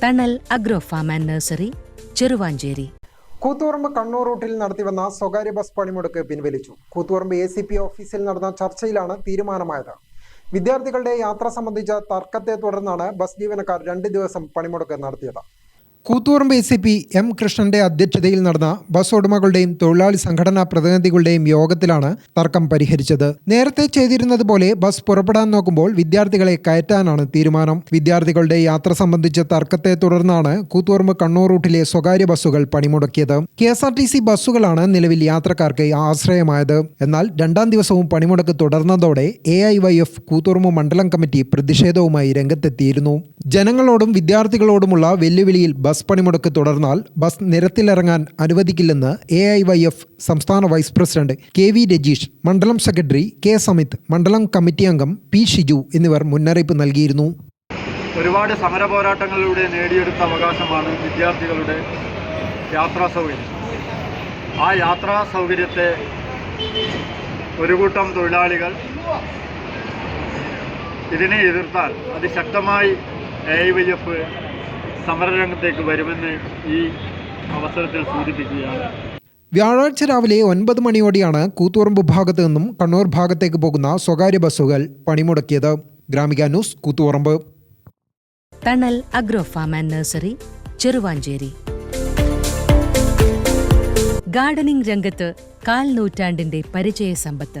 Thanal agro farm and nursery Cheruvanchery. Koothuparamba Kannur route നടത്തിവന്ന സ്വകാര്യ bus പണിമുടക്ക് പിൻവലിച്ചു. കൂത്തുപറമ്പ് എ സി പി ഓഫീസിൽ നടന്ന ചർച്ചയിലാണ് തീരുമാനമായത്. വിദ്യാർത്ഥികളുടെ യാത്ര സംബന്ധിച്ച തർക്കത്തെ തുടർന്നാണ് ബസ് ജീവനക്കാർ രണ്ട് ദിവസം പണിമുടക്ക് നടത്തിയത്. Koothuparamba S C P M കൃഷ്ണന്റെ അധ്യക്ഷതയിൽ നടന്ന ബസ് ഉടമകളുടെയും തൊഴിലാളി സംഘടനാ പ്രതിനിധികളുടെയും യോഗത്തിലാണ് തർക്കം പരിഹരിച്ചത്. നേരത്തെ ചെയ്തിരുന്നത് പോലെ ബസ് പുറപ്പെടാൻ നോക്കുമ്പോൾ വിദ്യാർത്ഥികളെ കയറ്റാനാണ് തീരുമാനം. വിദ്യാർത്ഥികളുടെ യാത്ര സംബന്ധിച്ച തർക്കത്തെ തുടർന്നാണ് കൂത്തുപറമ്പ് കണ്ണൂർ റൂട്ടിലെ സ്വകാര്യ ബസ്സുകൾ പണിമുടക്കിയത്. K S R T C ബസ്സുകളാണ് നിലവിൽ യാത്രക്കാർക്ക് ആശ്രയമായത്. എന്നാൽ രണ്ടാം ദിവസവും പണിമുടക്ക് തുടർന്നതോടെ എ ഐ വൈ എഫ് മണ്ഡലം കമ്മിറ്റി പ്രതിഷേധവുമായി രംഗത്തെത്തിയിരുന്നു. ജനങ്ങളോടും വിദ്യാർത്ഥികളോടുമുള്ള വെല്ലുവിളിയിൽ ബസ് പണിമുടക്ക് തുടർന്നാൽ ബസ് നിരത്തിലിറങ്ങാൻ അനുവദിക്കില്ലെന്ന് എ ഐ വൈ എഫ് സംസ്ഥാന vice president K V Rajeesh മണ്ഡലം സെക്രട്ടറി കെ സമിത് മണ്ഡലം കമ്മിറ്റി അംഗം പി ഷിജു എന്നിവർ മുന്നറിയിപ്പ് നൽകിയിരുന്നു. ഒരുപാട് സമര പോരാട്ടങ്ങളിലൂടെ നേടിയെടുത്ത അവകാശമാണ് വിദ്യാർത്ഥികളുടെ യാത്രാ സൗകര്യം. ആ യാത്രാ സൗകര്യത്തെ ഒരു കൂട്ടം തൊഴിലാളികൾ ഇതിനെ എതിർത്താൽ അതിശക്തമായി എ ഐ വൈ എഫ് സമരരംഗത്തേക്ക് വരുമെന്ന് ഈ അവസരത്തിൽ സൂചിപ്പിക്കുകയാണ്. വ്യാഴാഴ്ച രാവിലെ ഒൻപത് മണിയോടെയാണ് കൂത്തുപറമ്പ് ഭാഗത്തു നിന്നും കണ്ണൂർ ഭാഗത്തേക്ക് പോകുന്ന സ്വകാര്യ ബസ്സുകൾ പണിമുടക്കിയത്. Gramika news Koothuparamba. Thanal agro farm and nursery Cheruvanchery. Gardening രംഗത്ത് കാൽ നൂറ്റാണ്ടിന്റെ പരിചയ സമ്പത്ത്.